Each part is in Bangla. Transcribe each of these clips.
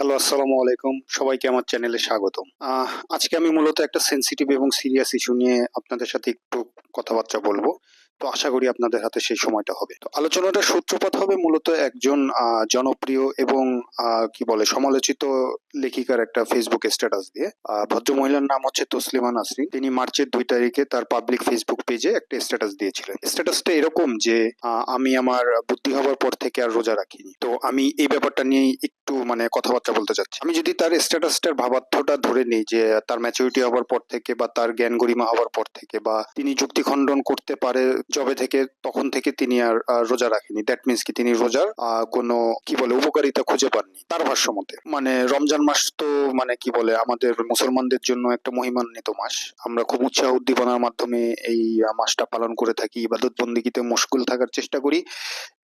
হ্যালো, আসসালামু আলাইকুম। সবাইকে আমার চ্যানেলে স্বাগতম। আজকে আমি মূলত একটা সেন্সিটিভ এবং সিরিয়াস ইস্যু নিয়ে আপনাদের সাথে একটু কথাবার্তা বলব। তো আশা করি আপনাদের হাতে সেই সময়টা হবে। তো আলোচনাটার সূত্রপাত হবে মূলত একজন জনপ্রিয় এবং কি বলে, সমালোচিত লেখিকার একটা ফেসবুক স্ট্যাটাস দিয়ে। ভদ্র মহিলার নাম হচ্ছে তসলিমা নাসরিন। তিনি মার্চের দুই তারিখে তার পাবলিক ফেসবুক পেজে একটা স্ট্যাটাস দিয়েছিলেন। স্ট্যাটাসটা এরকম যে আমি আমার বুদ্ধি হবার পর থেকে আর রোজা রাখিনি। তো আমি এই ব্যাপারটা নিয়ে একটু মানে কথাবার্তা বলতে চাচ্ছি। আমি যদি তার স্ট্যাটাসটার ভাবার্থটা ধরে নিই যে, তার ম্যাচুরিটি হওয়ার পর থেকে বা তার জ্ঞান গরিমা হওয়ার পর থেকে বা তিনি যুক্তি খণ্ডন করতে পারে জবে থেকে তখন থেকে তিনি আর রোজা রাখেনি। দ্যাট মিনস কি তিনি রোজার কোনো, কি বলে, উপকারিতা খুঁজে পাননি তার ভাষ্য মতে মানে রমজান মাস তো মানে কি বলে, আমাদের মুসলমানদের জন্য একটা মহিমান্বিত মাস। আমরা খুব উৎসাহ উদ্দীপনার মাধ্যমে এই মাসটা পালন করে থাকি ইবাদত বন্দিকিতে মুশকুল থাকার চেষ্টা করি।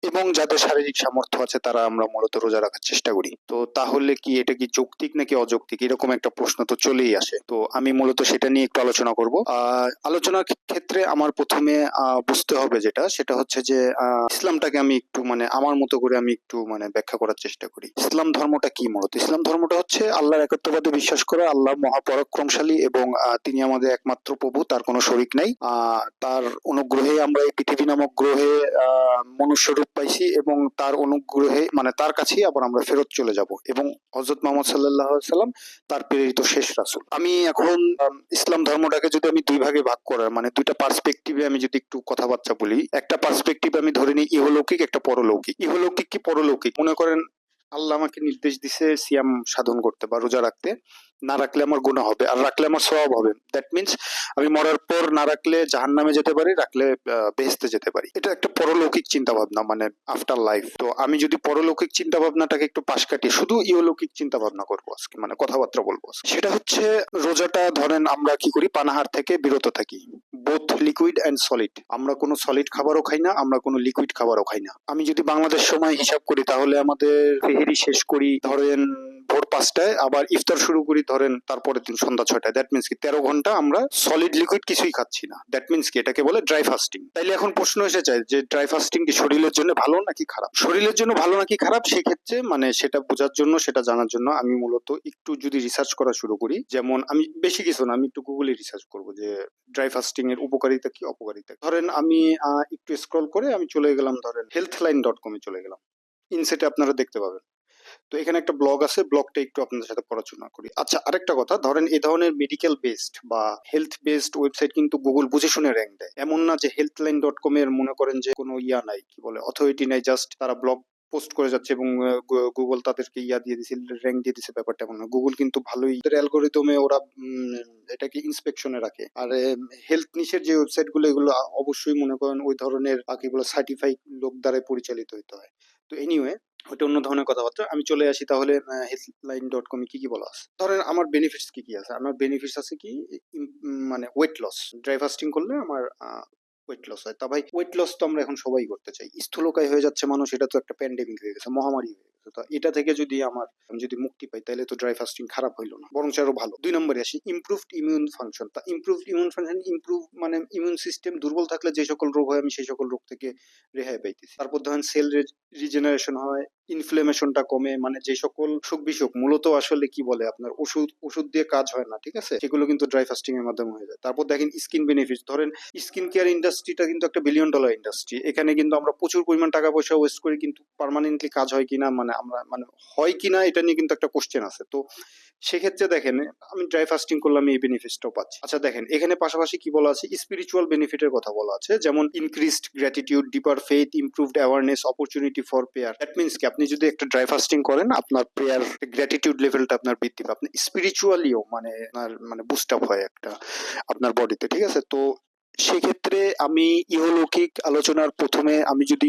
এবং যাদের শারীরিক সামর্থ্য আছে তারা আমরা মূলত রোজা রাখার চেষ্টা করি। তো তাহলে কি এটা কি যৌক্তিক নাকি অযৌক্তিক? এরকম একটা প্রশ্ন তো চলেই আসে। তো আমি মূলত সেটা নিয়ে একটু আলোচনা করব। আলোচনার ক্ষেত্রে আমার প্রথমে বুঝতে হবে যেটা সেটা হচ্ছে যে ইসলামটাকে আমি একটু মানে আমার মতো করে আমি একটু মানে ব্যাখ্যা করার চেষ্টা করি। ইসলাম ধর্মটা কি মূলত? ইসলাম ধর্মটা হচ্ছে আল্লাহর একত্ববাদে বিশ্বাস করা আল্লাহ মহাপরাক্রমশালী এবং তিনি আমাদের একমাত্র প্রভু তার কোনো শরিক নাই। তার অনুগ্রহে আমরা এই পৃথিবী নামক গ্রহে আহ, মনুষ্য রূপ পাইছি এবং তার অনুগ্রহে মানে তার কাছেই আবার আমরা ফেরত চলে যাব এবং হজরত মোহাম্মদ সাল্লাহ সাল্লাম তার প্রেরিত শেষ রাসুল। আমি এখন ইসলাম ধর্মটাকে যদি আমি দুই ভাগে ভাগ করার মানে দুইটা পার্সপেক্টিভে আমি যদি একটু কথাবার্তা বলি, একটা পার্সপেক্টিভ আমি ধরে নিই ইহলৌকিক, একটা পরলৌকিক। ইহলৌকিক কি পরলৌকিক? মনে করেন, আল্লাহ আমাকে নির্দেশ দিছে সিয়াম সাধন করতে বা রোজা রাখতে। না রাখলে আমার গুণা হবে, আর রাখলে আমার সওয়াব হবে। দ্যাট মিন্স আমি মরার পর না রাখলে জাহান নামে যেতে পারি, রাখলে বেহেস্তে যেতে পারি। এটা একটা পরলৌকিক চিন্তা ভাবনা মানে আফটার লাইফ তো আমি যদি পরলৌকিক চিন্তা ভাবনাটাকে একটু পাশ কাটিয়ে, শুধু ইহলৌকিক চিন্তা ভাবনা করব আজকে মানে কথাবার্তা বলব সেটা হচ্ছে রোজাটা, ধরেন আমরা কি করি, পানাহার থেকে বিরত থাকি। বোথ লিকুইড অ্যান্ড সলিড আমরা কোনো সলিড খাবারও খাই না, আমরা কোনো লিকুইড খাবারও খাই না। আমি যদি বাংলাদেশ সময় হিসাব করি, তাহলে আমাদের ফেহেরি শেষ করি, ধরেন ভোর পাঁচটায় আবার ইফতার শুরু করি, ধরেন তারপরের দিন সন্ধ্যা ছয়টায়। দ্যাট মিনস কি, তেরো ঘণ্টা আমরা সলিড লিকুইড কিছুই খাচ্ছি না। দ্যাট মিনস কি, এটাকে বলে ড্রাই ফাস্টিং তাইলে এখন প্রশ্ন এসে যায় যে ড্রাই ফাস্টিং কি শরীরের জন্য ভালো নাকি খারাপ? শরীরের জন্য ভালো নাকি খারাপ? সেক্ষেত্রে মানে সেটা বোঝার জন্য, সেটা জানার জন্য আমি মূলত একটু যদি রিসার্চ করা শুরু করি, যেমন আমি বেশি কিছু না, আমি একটু গুগলে রিসার্চ করব যে ড্রাই ফাস্টিং এর উপকারিতা কি, অপকারিতা। ধরেন আমি একটু স্ক্রল করে আমি চলে গেলাম, ধরেন হেলথ লাইন ডট কমে চলে গেলাম। ইনসেটে আপনারা দেখতে পাবেন। তো এখানে একটা ব্লগ আছে ব্লগটা একটু আপনাদের সাথে পড়াশোনা করি। আচ্ছা আরেকটা কথা, ধরেন এই ধরনের মেডিকেল বেসড বা হেলথ বেসড ওয়েবসাইট কিন্তু গুগল বুঝে শুনে র্যাঙ্ক দেয়। এমন না যে হেলথ লাইন ডট কম এর মনে করেন যে কোনো ইয়া নাই, কি বলে অথরিটি নাই জাস্ট তারা ব্লগ পোস্ট করে যাচ্ছে এবং গুগল তাদেরকে ইয়া দিয়ে দিছে র্যাঙ্ক দিয়ে দিছে ব্যাপারটা এমন গুগল কিন্তু ভালোই অ্যালগোরিদমে ওরা এটাকে ইন্সপেকশনে রাখে। আর হেলথ নিশের যে ওয়েবসাইটগুলো, এগুলো অবশ্যই মনে করেন ওই ধরনের কি বলে সার্টিফাইড লোক দ্বারা পরিচালিত হতে হয়। তো এনিওয়ে ওটা অন্য ধরনের কথাবার্তা। আমি চলে আসি তাহলে হেলথলাইন ডট কমে কি কি বলা আছে? ধরেন আমার বেনিফিটস কি কি আছে? আমার বেনিফিটস আছে কি? মানে ওয়েট লস ড্রাই ফাস্টিং করলে আমার ওয়েট লস হয়। তা ভাই ওয়েট লস তো আমরা এখন সবাই করতে চাই। স্থূলকায় হয়ে যাচ্ছে মানুষ, এটা তো একটা প্যান্ডেমিক হয়ে গেছে, মহামারী হয়ে গেছে তো এটা থেকে যদি আমার, আমি যদি মুক্তি পাই, তাহলে তো ড্রাই ফাস্টিং খারাপ হইল না। বরং আরও ভালো। দুই নম্বরে আসি ইমপ্রুভড ইমিউন ফাংশন তা ইমপ্রুভড ইমিউন ফাংশন ইমপ্রুভ মানে ইমিউন সিস্টেম দুর্বল থাকলে যে সকল রোগ হয়, আমি সেই সকল রোগ থেকে রেহাই পাইতেছি। তারপর ধরেন সেল রিজেনারেশন হয় ইনফ্লেমেশনটা কমে মানে যে সকল সুখ বিসুখ মূলত আসলে কি বলে আপনার, ওষুধ ওষুধ দিয়ে কাজ হয় না, ঠিক আছে? সেগুলো কিন্তু ড্রাই ফাস্টিং এর মাধ্যমে হয়ে যায়। তারপর দেখেন স্কিন বেনিফিট ধরেন স্কিন কেয়ার ইন্ডাস্ট্রিটা কিন্তু একটা বিলিয়ন ডলার ইন্ডাস্ট্রি এখানে কিন্তু আমরা প্রচুর পরিমাণ টাকা পয়সা ওয়েস্ট করি কিন্তু পার্মানেন্টলি কাজ হয় কিনা মানে আমরা মানে হয় কিনা এটা নিয়ে কিন্তু একটা কোশ্চেন আছে। তো সেক্ষেত্রে দেখেন, আমি ড্রাই ফাস্টিং করলাম, এই বেনিফিটটাও পাচ্ছি। আচ্ছা দেখেন, এখানে পাশাপাশি কি বলা আছে? স্পিরিচুয়াল বেনিফিটের কথা বলা আছে, যেমন increased gratitude deeper faith improved awareness opportunity for prayer that means কি, আপনি যদি একটা ড্রাই ফাস্টিং করেন, আপনার প্রেয়ার গ্র্যাটিটিউড লেভেলটা আপনার বৃদ্ধি পাবে আপনি স্পিরিচুয়ালিও মানে আপনার মানে বুস্ট আপ হয় একটা, আপনার বডিতে ঠিক আছে? তো সেক্ষেত্রে আমি ইহলৌকিক আলোচনার প্রথমে আমি যদি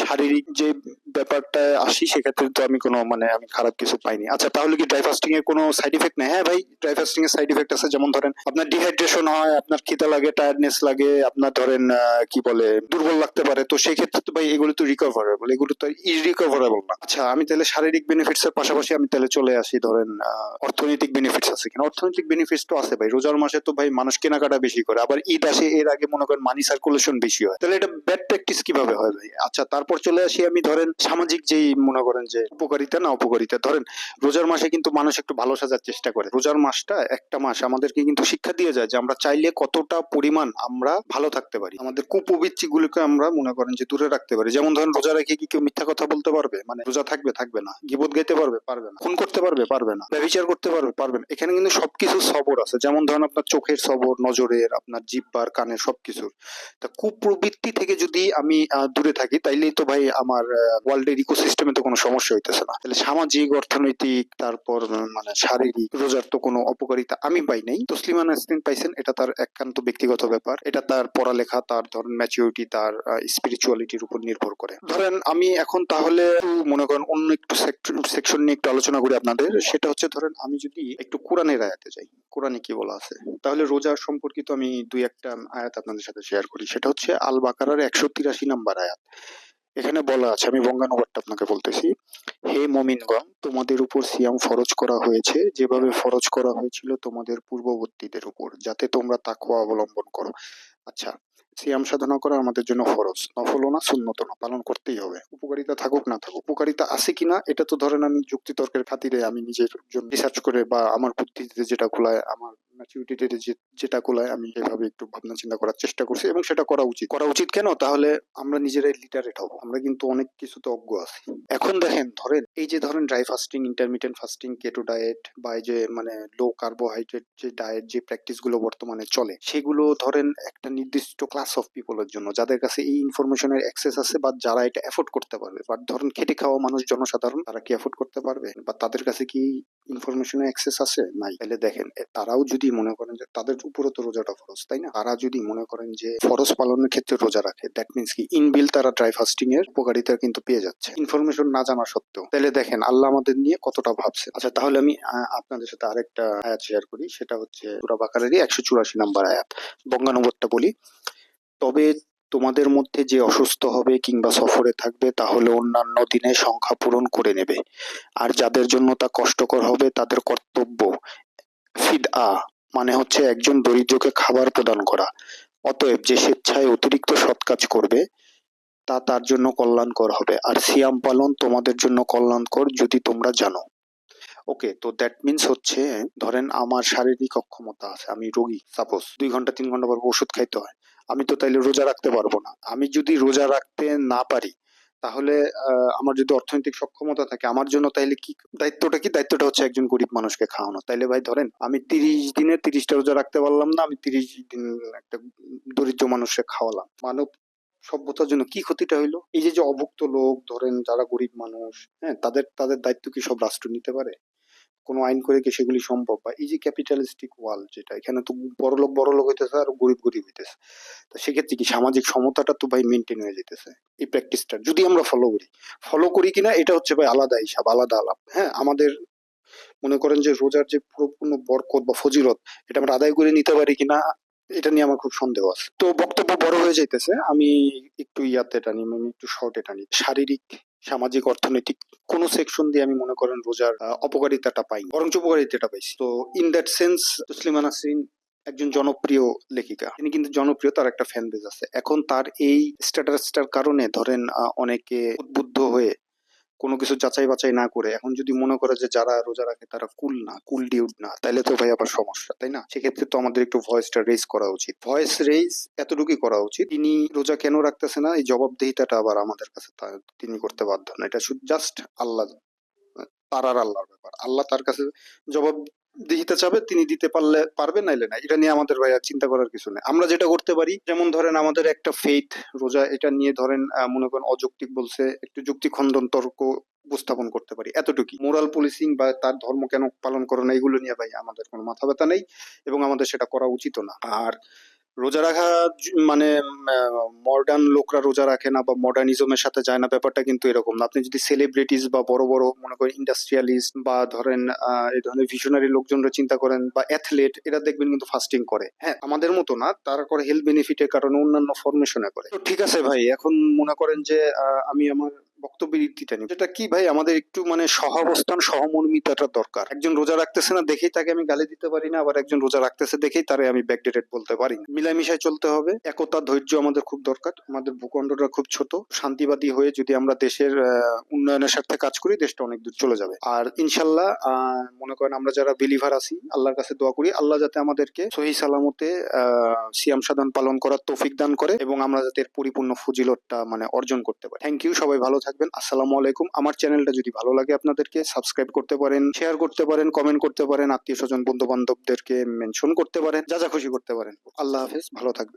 শারীরিক যে ব্যাপারটা আসি, সেক্ষেত্রে তো আমি কোনো মানে আমি খারাপ কিছু পাইনি। আচ্ছা তাহলে কি ড্রাই ফাস্টিং এর কোনো সাইড ইফেক্ট নেই? হ্যাঁ ভাই ড্রাই ফাস্টিং এর সাইড ইফেক্ট আছে। যেমন ধরেন, আপনার ডিহাইড্রেশন হয়, আপনার খিদা লাগে টায়ার্ডনেস লাগে, আপনার ধরেন কি বলে, দুর্বল লাগতে পারে। তো সেই ক্ষেত্রে তো ভাই, এগুলো তো রিকভারেবল এগুলো তো ইরিকভারেবল না। আচ্ছা আমি তাহলে শারীরিক বেনিফিটস এর পাশাপাশি আমি তাহলে চলে আসি, ধরেন অর্থনৈতিক বেনিফিটস আছে কিনা? অর্থনৈতিক বেনিফিটস তো আছে ভাই। রোজার মাসে তো ভাই মানুষ কেনাকাটা বেশি করে। আবার ঈদ আসে এর আগে মনে করেন মানি সার্কুলেশন বেশি হয়। তাহলে এটা ব্যাড প্র্যাকটিস কীভাবে হয় ভাই? আচ্ছা তারপর চলে আসি আমি, ধরেন সামাজিক যেই মনে করেন যে উপকারিতা না উপকারিতা ধরেন রোজার মাসে কিন্তু মানুষ একটু ভালো সাজার চেষ্টা করে। রোজার মাসটা একটা মাস আমাদেরকে কিন্তু শিক্ষা দিয়ে যায় যে আমরা চাইলে কতটা পরিমাণ আমরা ভালো থাকতে পারি। আমাদের কুপ্রবৃত্তি গুলোকে আমরা মনে করেন যে দূরে রাখতে পারি। যেমন ধরেন রোজা রেখে কি কেউ মিথ্যা কথা বলতে পারবে? মানে রোজা থাকবে থাকবে না। গিবত গাইতে পারবে? পারবে না। খুন করতে পারবে? পারবে না। ব্যবচার করতে পারবে? পারবে না। এখানে কিন্তু সবকিছু সবর আছে। যেমন ধরেন আপনার চোখের সবর, নজরের, আপনার জিব্বার কানের সবকিছুর। তা কুপ্রবৃত্তি থেকে যদি আমি দূরে থাকি, তাইলেই তো ভাই আমার ওয়ার্ল্ডের ইকোসিস্টেমে তো কোনো সমস্যা হইতেছে না। তাহলে সামাজিক, অর্থনৈতিক, তারপর মানে শারীরিক, রোজার তো কোনো অপকারিতা আমি পাই নাই। তসলিমা নাসরিন পাইছেন, এটা তার একান্ত ব্যক্তিগত ব্যাপার। এটা তার পড়ালেখা, তার ধরেন ম্যাচিউরিটি তার স্পিরিচুয়ালিটির উপর নির্ভর করে। ধরেন আমি এখন তাহলে মনে করেন অন্য একটু সেকশন নিয়ে একটু আলোচনা করি আপনাদের। সেটা হচ্ছে ধরেন আমি যদি একটু কোরআনের আয়াতে যাই। কোরআনে কি বলা আছে? তাহলে রোজা সম্পর্কিত আমি দুই একটা আয়াত আপনাদের সাথে শেয়ার করি। সেটা হচ্ছে আল বাকারার একশো তিরাশি নাম্বার আয়াত। এখানে বলা আছে, আমি বঙ্গানুবাদটা আপনাকে বলতেছি। হে মমিনগণ, তোমাদের উপর সিয়াম ফরজ করা হয়েছে। যেভাবে ফরজ করা হয়েছিল তোমাদের পূর্ববর্তীদের উপর, যাতে তোমরা তাকওয়া অবলম্বন করো। আচ্ছা সিয়াম সাধনা করা আমাদের জন্য ফরজ। নফলও না শূন্যত না, পালন করতেই হবে। উপকারিতা থাকুক, না থাকুক। উপকারিতা আছে কিনা, এটা তো ধরেন আমি যুক্তি তর্কের খাতিরে আমি নিজের জন্য রিসার্চ করে বা আমার বুদ্ধিতে যেটা কুলায় আমার ম্যাচুরিটিতে যেটা কুলায় আমি এভাবে একটু ভাবনা চিন্তা করার চেষ্টা করছি এবং সেটা করা উচিত। করা উচিত কেন? তাহলে আমরা নিজেরাই লিটারেট হব। আমরা কিন্তু অনেক কিছুতে অজ্ঞ আছি। এখন দেখেন, ধরেন এই যে ধরেন dry fasting intermittent fasting keto diet বা এই যে মানে লো কার্বোহাইড্রেট যে ডায়েট যে বর্তমানে চলে, সেগুলো ধরেন একটা নির্দিষ্ট ক্লাস অফ পিপলের জন্য, যাদের কাছে এই ইনফরমেশনের অ্যাক্সেস আছে বা যারা এটা এফোর্ড করতে পারবে। বাট ধরেন খেটে খাওয়া মানুষ জনসাধারণ, তারা কি এফোর্ড করতে পারবে? বা তাদের কাছে কি ইনফরমেশনের অ্যাক্সেস আছে? নাই। তাহলে দেখেন তারাও যদি মনে করেন যে তাদের উপরে তো রোজাটা ফরজ, তাই না? তারা যদি মনে করেন যে ফরজ পালনের ক্ষেত্রে রোজা রাখে দ্যাট মিনস কি? ইনবিল তারা ড্রাই ফাস্টিং এর উপকারিতা কিন্তু পেয়ে যাচ্ছে। ইনফরমেশন না জানা সত্ত্বেও। তাহলে দেখেন, আল্লাহ আমাদের নিয়ে কতটা ভাবছে আচ্ছা তাহলে আমি আপনাদের সাথে আরেকটা আয়াত শেয়ার করি। সেটা হচ্ছে সুরা বাকারেরই একশো চুরাশি নাম্বার আয়াত। বঙ্গানুবাদটা বলি। তবে তোমাদের মধ্যে যে অসুস্থ হবে কিংবা সফরে থাকবে, তাহলে অন্যান্য দিনে সংখ্যা পূরণ করে নেবে। আর যাদের জন্য তা কষ্টকর হবে, তাদের কর্তব্য ফিদ আ মানে হচ্ছে একজন দরিদ্রকে খাবার প্রদান করা। অতএব যে স্বেচ্ছায় অতিরিক্ত সৎ কাজ করবে, তা তার জন্য কল্যাণকর হবে। আর সিয়াম পালন তোমাদের জন্য কল্যাণকর যদি তোমরা জানো। ওকে তো দ্যাট মিন্স হচ্ছে, ধরেন আমার শারীরিক অক্ষমতা আছে, আমি রোগী সাপোজ দুই ঘণ্টা, তিন ঘণ্টা পর ওষুধ খাইতে হয়। আমি তো তাইলে রোজা রাখতে পারব না। আমি যদি রোজা রাখতে না পারি তাহলে আমার যদি অর্থনৈতিক সক্ষমতা থাকে, আমার জন্য তাইলে কি দায়িত্বটা কি? দায়িত্বটা হচ্ছে একজন গরিব মানুষকে খাওয়ানো। তাইলে ভাই ধরেন, আমি তিরিশ দিনে তিরিশটা রোজা রাখতে পারলাম না, আমি তিরিশ দিন একটা দরিদ্র মানুষকে খাওয়ালাম। মানব সভ্যতার জন্য কি ক্ষতিটা হইল? এই যে যে অভুক্ত লোক, ধরেন যারা গরিব মানুষ হ্যাঁ তাদের তাদের দায়িত্ব কি সব রাষ্ট্র নিতে পারে? কোনো আইন করে কি সেগুলি সম্ভব? বা এই যে ক্যাপিটালিস্টিক ওয়ার্ল্ড যেটা, এখানে তো বড় লোক বড় লোক হইতেছে আর গরিব গরিব হইতেছে। তো সেক্ষেত্রে কি সামাজিক সমতাটা তো ভাই মেনটেন হয়ে যেতেছে এই প্র্যাকটিসটা যদি আমরা ফলো করি। ফলো করি কিনা এটা হচ্ছে ভাই আলাদা হিসাব, আলাদা আলাপ। হ্যাঁ আমাদের মনে করেন যে রোজার যে পুরোপূর্ণ বরকত বা ফজিলত, এটা আমরা আদায় করে নিতে পারি কিনা, এটা নিয়ে আমার খুব সন্দেহ আছে। তো বক্তব্য বড় হয়ে যাইতেছে। আমি একটু ইয়াতে টানি, আমি একটু শর্টে টানি। শারীরিক সামাজিক, অর্থনৈতিক কোন সেকশন দিয়ে আমি মনে করেন রোজার অপকারিতাটা পাই বরঞ্চ উপকারিতাটা পাইছি। তো in that sense Taslima Nasrin একজন জনপ্রিয় লেখিকা। তিনি কিন্তু জনপ্রিয়, তার একটা ফ্যান বেজ আছে। এখন তার এই স্ট্যাটাসটার কারণে ধরেন অনেকে উদ্বুদ্ধ হয়ে কোনো কিছু যাচাই বাছাই না করে, এখন যদি মনে করে যে যারা রোজা রাখে তারা কুল না কুল ডিউড না, তাহলে তো ভাই আবার সমস্যা, তাই না? সেক্ষেত্রে তো আমাদের একটু ভয়েসটা রেজ করা উচিত। ভয়েস রেজ এতটুকুই করা উচিত, তিনি রোজা কেন রাখতেছে না? এই জবাবদিহিতাটা আবার আমাদের কাছে তিনি করতে বাধ্য না। এটা শুধু জাস্ট আল্লাহ, তারার আল্লাহর ব্যাপার। আল্লাহ তার কাছে জবাব দিতে চাবে, তিনি দিতে পারলে, পারবেন নাইলে না। এটা নিয়ে আমাদের ভাইয়া চিন্তা করার কিছু নেই। আমরা যেটা করতে পারি, যেমন ধরেন আমাদের একটা ফেইথ রোজা, এটা নিয়ে ধরেন মনে করেন অযৌক্তিক বলছে, একটু যুক্তি খণ্ডন তর্ক উপস্থাপন করতে পারি এতটুকু মোরাল পুলিশিং বা তার ধর্ম কেন পালন করে না, এগুলো নিয়ে ভাই আমাদের কোনো মাথা ব্যথা নেই এবং আমাদের সেটা করা উচিত না। আর রোজা রাখা মানে মডার্ন লোকরা রোজা রাখে না বা মডার্নিজমের সাথে যায় না, ব্যাপারটা কিন্তু এরকম না। আপনি যদি সেলিব্রিটিস বা বড় বড়, মনে করেন ইন্ডাস্ট্রিয়ালিস্ট বা ধরেন এই ধরনের ভিশনারি লোকজনরা চিন্তা করেন বা অ্যাথলেট এরা দেখবেন কিন্তু ফাস্টিং করে। হ্যাঁ আমাদের মতো না, তারা করে হেলথ বেনিফিটের কারণে অন্যান্য ফরমেশনে করে। ঠিক আছে ভাই, এখন মনে করেন যে আমি আমার বক্তব্যের ইতিটা নিব যেটা কি ভাই, আমাদের একটু মানে সহাবস্থান, সহমর্মিতাটা দরকার। একজন রোজা রাখতেছে না দেখেই তাকে আমি গালি দিতে পারি না, আবার একজন রোজা রাখতেছে দেখেই তারে আমি ব্যাকডেটেড বলতে পারি না। মিলামিশায় চলতে হবে। একতা ধৈর্য আমাদের খুব দরকার। আমাদের ভূখণ্ডটা খুব ছোট। শান্তিবাদী হয়ে যদি আমরা দেশের উন্নয়নের স্বার্থে কাজ করি, দেশটা অনেক দূর চলে যাবে। আর ইনশাল্লাহ মনে করেন আমরা যারা বিলিভার আছি, আল্লাহর কাছে দোয়া করি। আল্লাহ যাতে আমাদেরকে সহি সালামতে সিয়াম সাধন পালন করার তৌফিক দান করে এবং আমরা যাতে এর পরিপূর্ণ ফজিলতটা মানে অর্জন করতে পারি। থ্যাংক ইউ সবাই ভালো থাকবেন। আসসালামু আলাইকুম। আমার চ্যানেলটা যদি ভালো লাগে আপনাদেরকে সাবস্ক্রাইব করতে পারেন শেয়ার করতে পারেন কমেন্ট করতে পারেন, আত্মীয় স্বজন বন্ধু বান্ধবদেরকে মেনশন করতে পারেন, যা যা খুশি করতে পারেন। আল্লাহ হাফেজ, ভালো থাকবেন।